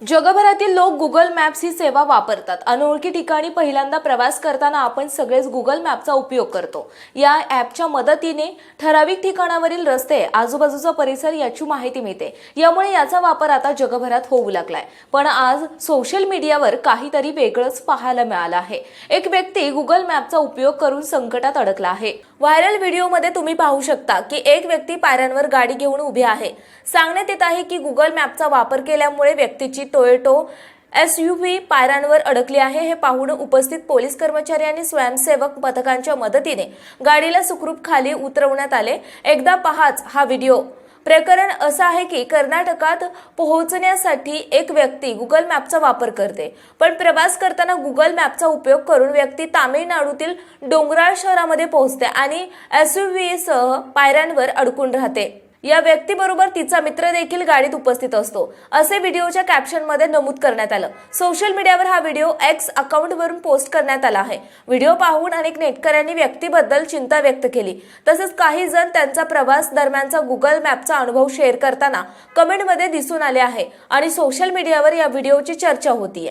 जगभरातील लोक Google maps ही सेवा वापरतात. अनोळखी ठिकाणी पहिल्यांदा प्रवास करताना आपण सगळेच गुगल मॅपचा उपयोग करतो. या ॲपच्या मदतीने ठराविक ठिकाणावरील रस्ते आजूबाजूचा परिसर याची माहिती मिळते. यामुळे याचा वापर आता जगभरात होऊ लागलाय. पण आज सोशल मीडियावर काहीतरी वेगळंच पाहायला मिळालं आहे. एक व्यक्ती गुगल मॅपचा उपयोग करून संकटात अडकला आहे. व्हायरल व्हिडिओमध्ये तुम्ही पाहू शकता की एक व्यक्ती पायऱ्यांवर गाडी घेऊन उभी आहे. सांगण्यात येत आहे की गुगल मॅपचा वापर केल्यामुळे व्यक्तीची टोयोटो एस यू व्ही पायऱ्यांवर अडकली आहे. हे पाहून उपस्थित पोलीस कर्मचारी आणि स्वयंसेवक पथकांच्या मदतीने गाडीला सुखरूप खाली उतरवण्यात आले. एकदा पहाच हा व्हिडिओ. प्रकरण असं आहे की कर्नाटकात पोहोचण्यासाठी एक व्यक्ती गुगल मॅपचा वापर करते. पण प्रवास करताना गुगल मॅपचा उपयोग करून व्यक्ती तामिळनाडूतील डोंगराळ शहरामध्ये पोहोचते आणि एस यू व्हीसह पायऱ्यांवर अडकून राहते. या व्यक्तीबरोबर तिचा मित्र देखील गाडीत उपस्थित असतो. असे व्हिडिओच्या कॅप्शनमध्ये नमूद करण्यात आलं. सोशल मीडियावर हा व्हिडिओ एक्स अकाउंटवरून पोस्ट करण्यात आला आहे. व्हिडिओ पाहून अनेक नेटकऱ्यांनी व्यक्तीबद्दल चिंता व्यक्त केली. तसंच काही जण त्यांचा प्रवास दरम्यानचा गुगल मॅपचा अनुभव शेअर करताना कमेंटमध्ये दिसून आले आहे. आणि सोशल मीडियावर या व्हिडिओची चर्चा होतीये.